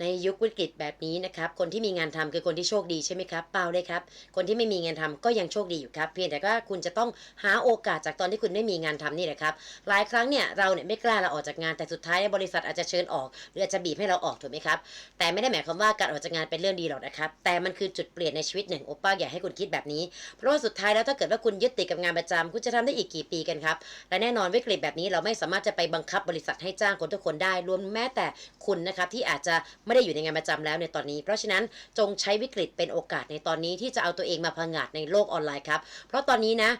ในยุควิกฤตแบบนี้นะครับ คนที่มีงานทำคือคนที่โชคดีใช่ไหมครับ เปล่าเลยครับ คนที่ไม่มีงานทำก็ยังโชคดีอยู่ครับ เพียงแต่ว่าคุณจะต้องหาโอกาสจากตอนที่คุณไม่มีงานทำนี่แหละครับ หลายครั้งเนี่ยเราเนี่ยไม่กล้าลาออกจากงาน แต่สุดท้ายบริษัทอาจจะเชิญออก หรืออาจจะบีบให้เราออกถูกไหมครับ แต่ไม่ได้หมายความว่าการออกจากงานเป็นเรื่องดีหรอกนะครับ แต่มันคือจุดเปลี่ยนในชีวิตหนึ่งโอป้าอยากให้คุณคิดแบบนี้ เพราะว่าสุดท้ายแล้วถ้าเกิดว่าคุณยึดติดกับงานประจำคุณจะทำได้อีกกี่ปีกันครับ และแน่นอนวิกฤตแบบนี้เราไม่สามารถจะไปบังคับ บริษัทให้จ้างคนทุกคนได้ รวมแม้แต่คุณนะครับที่อาจจะไไม่ได้อยู่ในงานประจำแล้วในตอนนี้ เพราะฉะนั้นจงใช้วิกฤตเป็นโอกาสในตอนนี้ที่จะเอาตัวเองมาพังงาดในโลกออนไลน์ครับ เพราะตอนนี้นะ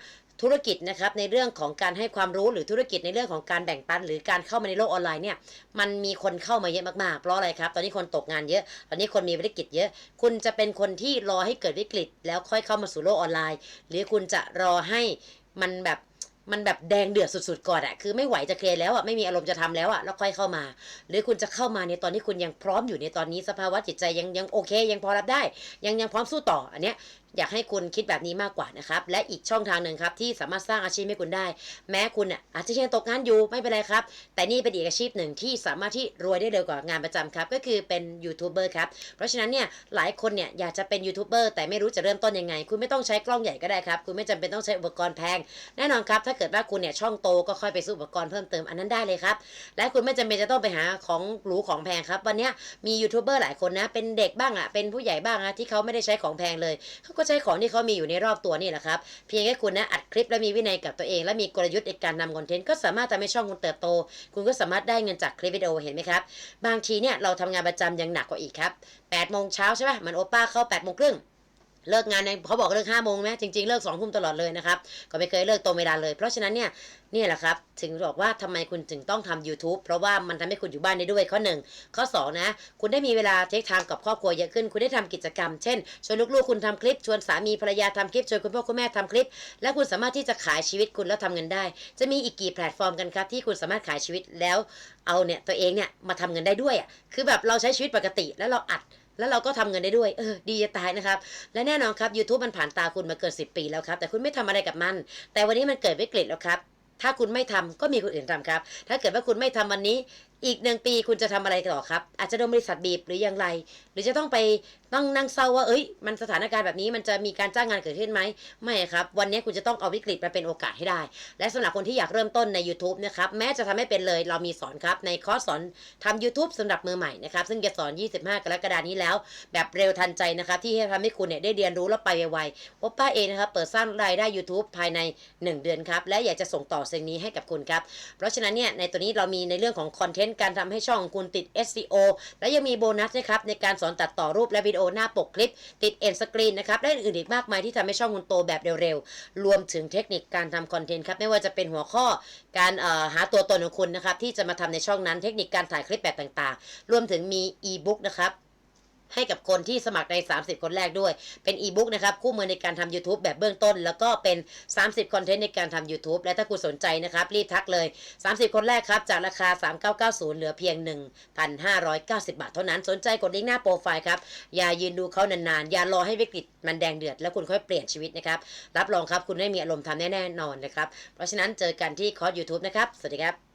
ธุรกิจนะครับในเรื่องของการให้ความรู้หรือธุรกิจในเรื่องของการแบ่งปัน หรือการเข้ามาในโลกออนไลน์เนี่ยมันมีคนเข้ามาเยอะมากๆ เพราะอะไรครับ ตอนนี้คนตกงานเยอะตอนนี้คนมีธุรกิจเยอะ คุณจะเป็นคนที่รอให้เกิดวิกฤต แล้วค่อยเข้ามาสู่โลกออนไลน์ หรือคุณจะรอให้มันแบบ มันแบบแดงเดือดสุดๆก่อนอะคือไม่ไหวจะเคลียร์แล้วอะไม่มีอารมณ์จะทำแล้วอะแล้วค่อยเข้ามา หรือคุณจะเข้ามาในตอนที่คุณยังพร้อมอยู่ในตอนนี้สภาวะจิตใจยังยังโอเค ยังพอรับได้ ยังยังพร้อมสู้ต่ออันเนี้ยอยากให้คุณคิดแบบนี้มากกว่านะครับ และอีกช่องทางหนึ่งครับที่สามารถสร้างอาชีพให้คุณได้ แม้คุณอะอาจจะยังตกงานอยู่ไม่เป็นไรครับ แต่นี่เป็นอีกอาชีพหนึ่งที่สามารถที่รวยได้เร็วกว่างานประจำครับ ก็คือเป็นยูทูบเบอร์ครับ เพราะฉะนั้นเนี่ยหลายคนเนี่ยอยากจะเป็นยูทูบเบอร์แต่ไม่รู้จะเริ่มต้นยังไง คุณไม่ต้องใช้กล้องใหญ่ก็ได้ครับ คุณไม่จำเป็นต้องใช้อุปกรณ์แพง แน่นอนครับถ้าเกิดว่าคุณเนี่ยช่องโตก็ค่อยไปซื้ออุปกรณ์เพิ่มเติมอันนั้นได้เลยครับ และคุณไม่จำเป็นจะต้องไปหาของหรูของแพงครับ วันนี้มียูทูบเบอร์หลายคนนะ เป็นเด็กบ้างอะเป็นผู้ใหญ่บ้างอะที่เขาไม่ได้ใช้ของแพงเลย เขาก็ใช้ของที่เขามีอยู่ในรอบตัวนี่แหละครับ เพียงแค่คุณนะอัดคลิปและมีวินัยกับตัวเอง และมีกลยุทธ์ในการนำคอนเทนต์ก็สามารถทำให้ช่องคุณเติบโต คุณก็สามารถได้เงินจากคลิปวิดีโอเห็นไหมครับ บางทีเนี่ยเราทำงานประจำยังหนักกว่าอีกครับ8โมงเช้าใช่ป่ะมันโอป้าเข้า8โมงครึ่ง เลิกงานในเขาบอกเลิกห้าโมงไหมจริงๆ เลิกสองทุ่มตลอดเลยนะครับ ก็ไม่เคยเลิกตรงเวลาเลย เพราะฉะนั้นเนี่ยนี่แหละครับ ถึงบอกว่าทำไมคุณถึงต้องทำ YouTube เพราะว่ามันทำให้คุณอยู่บ้านได้ด้วยข้อหนึ่งข้อสองนะ คุณได้มีเวลาเทคทางกับครอบครัวเยอะขึ้น คุณได้ทำกิจกรรม เช่น ชวนลูกๆ คุณทำคลิป ชวนสามีภรรยาทำคลิป ชวนคุณพ่อคุณแม่ทำคลิป และคุณสามารถที่จะขายชีวิตคุณแล้วทำเงินได้ จะมีอีกกี่แพลตฟอร์มกันครับที่คุณสามารถขายชีวิตแล้วเอาเนี่ยตัวเองเนี่ยมาทำเงินได้ด้วยอะคือแบบเราใช้ชีวิตปกติแล้วเราอัด แล้วเราก็ทำเงินได้ด้วย เออ ดีจะตายนะครับ และแน่นอนครับ YouTube มันผ่านตาคุณมาเกิน10 ปีแล้วครับ แต่คุณไม่ทำอะไรกับมัน แต่วันนี้มันเกิดวิกฤตแล้วครับ ถ้าคุณไม่ทำก็มีคนอื่นทำครับ ถ้าเกิดว่าคุณไม่ทำวันนี้ อีกหนึ่งปีคุณจะทำอะไรต่อครับ อาจจะโดนบริษัทบีบหรืออย่างไร หรือจะต้องไปต้องนั่งเศร้าว่า เอ้ย มันสถานการณ์แบบนี้มันจะมีการจ้างงานเกิดขึ้นไหม ไม่ครับ วันนี้คุณจะต้องเอาวิกฤตมาเป็นโอกาสให้ได้ และสำหรับคนที่อยากเริ่มต้นใน YouTube นะครับ แม้จะทำให้เป็นเลย เรามีสอนครับ ในคอร์สสอนทำ YouTube สำหรับมือใหม่นะครับ ซึ่งจะสอน 25 กรกฎานี้แล้ว แบบเร็วทันใจนะครับ ที่จะทำให้คุณเนี่ยได้เรียนรู้แล้วไปไวๆโอป้าเองนะครับ เปิดสร้างรายได้ YouTube ภายใน 1 เดือนครับ และอยากจะส่งต่อสิ่งนี้ให้กับคุณครับ เพราะฉะนั้นเนี่ยในตัวนี้เรามีในเรื่องของคอนเทนต์การทำให้ช่องคุณติด SEO และยังมีโบนัสนะครับในการสอนตัดต่อรูปและวิดีโอหน้าปกคลิป ติดเอ็นสกรีนนะครับและอื่นอีกมากมายที่ทำให้ช่องคุณโตแบบเร็วๆรวมถึงเทคนิคการทำคอนเทนต์ครับไม่ว่าจะเป็นหัวข้อการหาตัวตนของคุณนะครับที่จะมาทำในช่องนั้นเทคนิคการถ่ายคลิปแบบต่างๆ รวมถึงมีอีบุ๊กนะครับ ให้กับคนที่สมัครใน 30 คนแรกด้วย เป็นอีบุ๊กนะครับ คู่มือในการทำ YouTube แบบเบื้องต้น แล้วก็เป็น 30 คอนเทนต์ในการทำ YouTube และถ้าคุณสนใจนะครับ รีบทักเลย 30 คนแรกครับ จากราคา 3990 เหลือเพียง 1,590 บาท เท่านั้น สนใจกดลิงก์หน้าโปรไฟล์ครับ อย่ายืนดูเขานานๆ อย่ารอให้วิกฤตมันแดงเดือด แล้วคุณค่อยเปลี่ยนชีวิตนะครับ รับรองครับ คุณได้มีอารมณ์ทำแน่ๆนอนนะครับ เพราะฉะนั้นเจอกันที่คอร์ส YouTube นะครับ สวัสดีครับ